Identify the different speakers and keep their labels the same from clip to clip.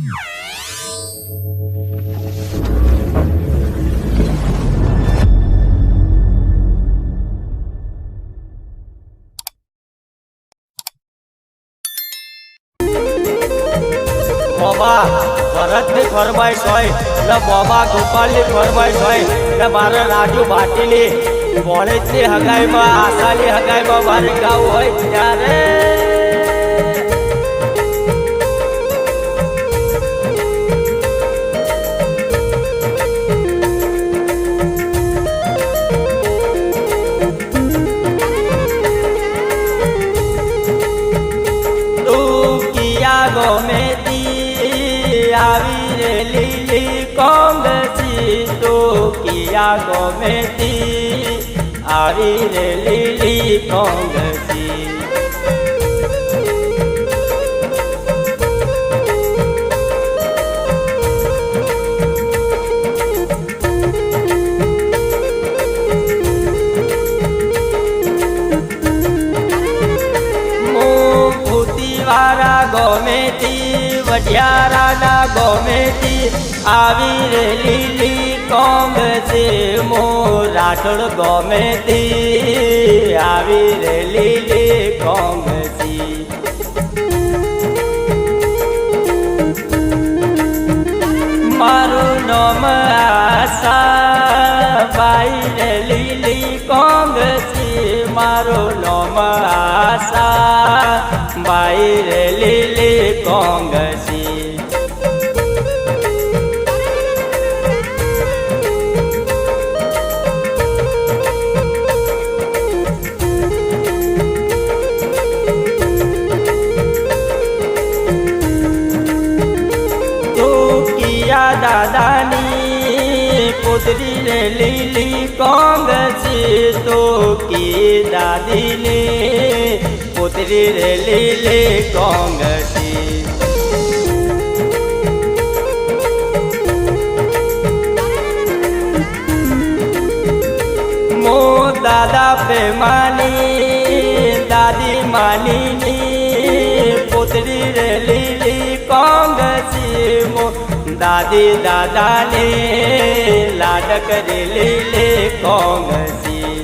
Speaker 1: બોબા ભરતની ફરમાઈશ હોય, એટલે બોબા ગોપાલની ફરમાઈશ હોય, એટલે મારે રાજુ ભાટીની કોલેજની હગાઈમાં, આશાની હગાઈમાં મારે ગાવું હોય ત્યારે. ကိုမေတ္တိအာရီလေလီလီကောင်းတဲ့ વઢિયારાના ગોમેતી આવી રે લીલી કોંગ છે મો રાઠોડ ગોમેતી આવી રે લીલી કોંગ મારું નામ આશા, બાઈ રે લીલી છે મારું નામ આશા, બાઈ રે લીલી કોંગસી પુત્રી રે લીલી કોંગસી તો કે દાદીને પુત્રી રે લીલી કોંગસી મો દાદા પ્રેમાની દાદી દાદાને લાડક રે લીલી કોંગસી.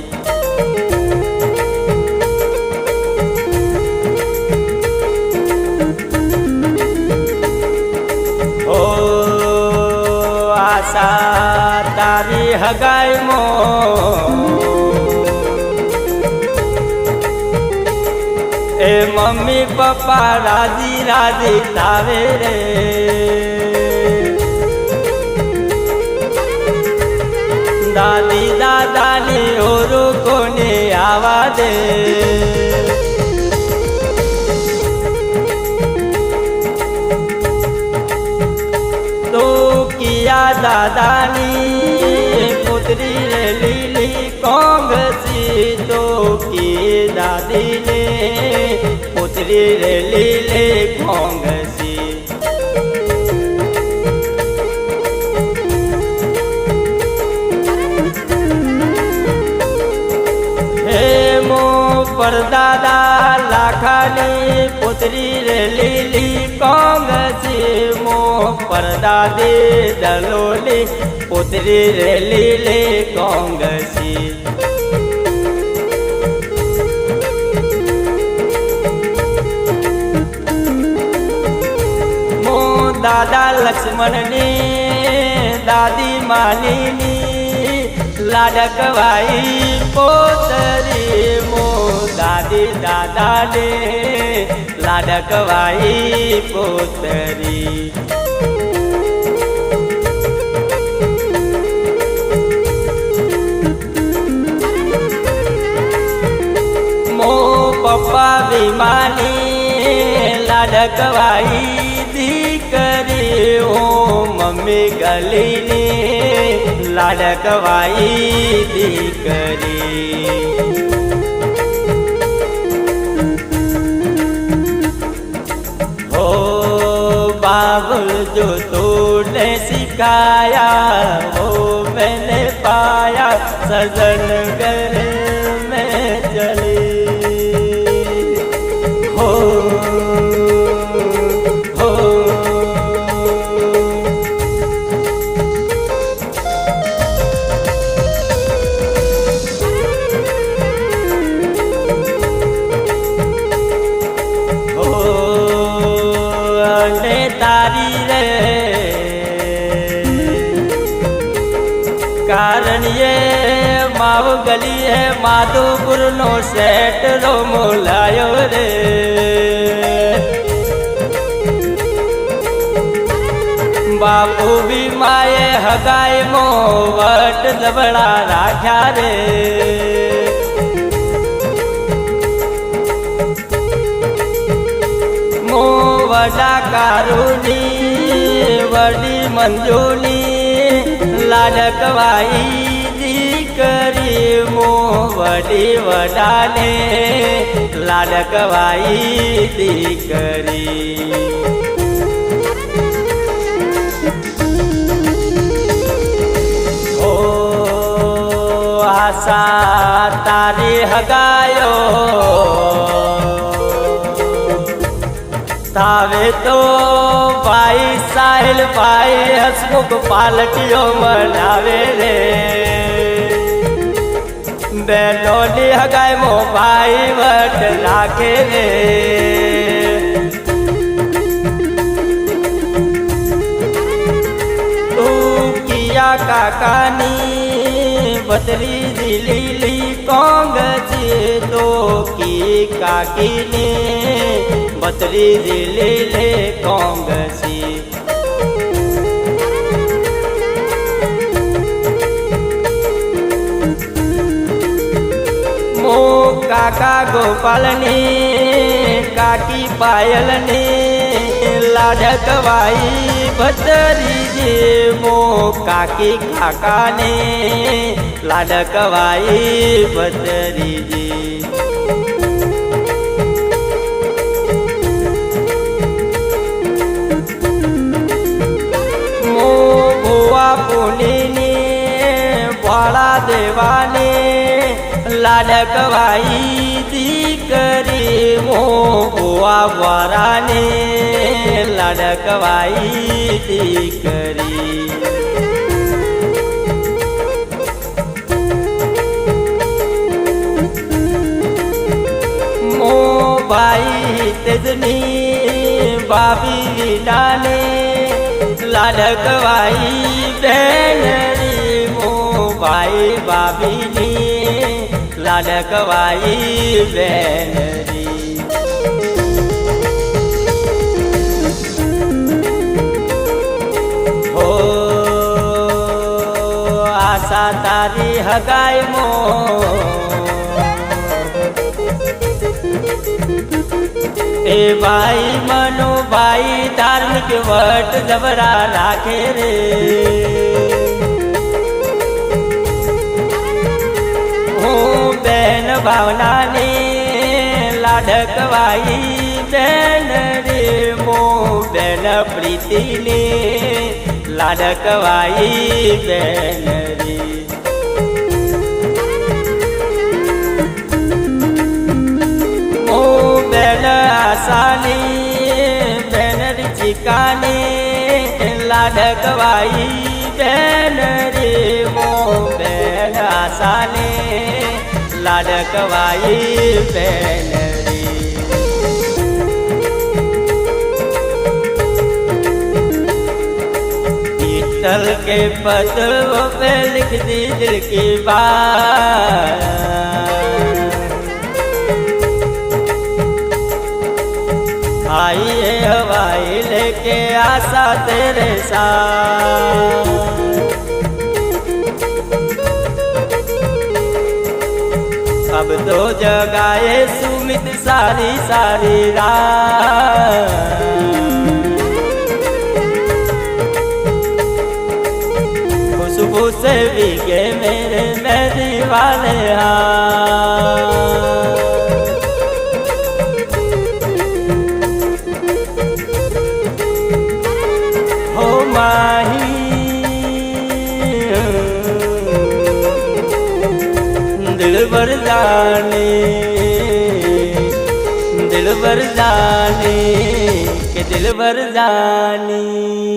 Speaker 1: ઓ આશા તારી હગાઈમાં એ મમ્મી પપ્પા રાજી રાજી તાવે રે. દાદી દાદાની ઓરો કોને આવા દે? તો કિયા દાદાની પુત્રી રે લીલી કોંગસી, તો કી દાદીને પુત્રી રે લીલી કોંગસી. પરદાદા લાખાની પુત્રી રે લીલી કોંગ મો પરદાદી દલોલી પુત્રી રે લીલી કોંગસી મો દાદા લક્ષ્મણની દાદી માલીની લાડકવાઈ પોતરી મો દાદી દાદાને લાડકવાઈ પોતરી. મો પપ્પા વિમાની લાડકવાઈ દીકરી ઓ મમ્મી ગલીને લાડકવાઈ દીકરી હો બાબુલ જો તૂને શિકાયા હો મેને પાયા સજન માવ ગલી હે માધુપુર નો સેટ રો મોલાયો રે. બાપુ બી માએ હગાય મો વટ દબડા રાખ્યા રે. મો વડા કારુની, વડી મંજુની લાડકવાઈ દીકરી મો વડી વડાને લાડકવાઈ દીકરી. આશા તારી હગાયો. તાવે તો ભાઈ સાહેલ ભાઈ હસમુખ પાલટીઓ મનાવે રે. બેનોની હગાઈ મો ભાઈ વટ રાખે રે. કાકાની બદલી દિલીલી કોંગ છે તો કી કાકીને બદલી લીલે કોંગ છે. કાકા ગોપાલની, કાકી પાયલની લાડકવાઈ ભતરી જે મો કાકી કાકાને લાડકવાઈ ભતરી જે. મો ભુવા પુનીની ભોળા દેવાને લાડકવાઈ દીકરી મો ભુવા વરાને લાડકવાઈ દીકરી. મો ભાઈ તેજની બાબી વિનાને લાડકવાઈ બેનરી, મો ભાઈ ભાભીની લાડકવાઈ બેનરી હો, આશા તારી હગાઈ મો. એ ભાઈ મનો ભાઈ ધાર્મિક વટ જબરા રાખે રે. ભાવનાને લાડકવાઈ બેન રે મો બેન પ્રીતિની લાડકવાઈ બેન રે ઓ બેન આસાની બેન ચિકાની લાડકવાઈ બેન રે મો બેન આસાની લાડકવાઈ બેન રે पीतल के पतलों पे लिख दी दिल की बात आई है हवाई लेके आशा तेरे साथ तो जगाए सुमित सारी सारी रात खुशबू से भीगे मेरे मेहंदी वाले हाथ જાણે દિલબર જાણે કે દિલબર જાની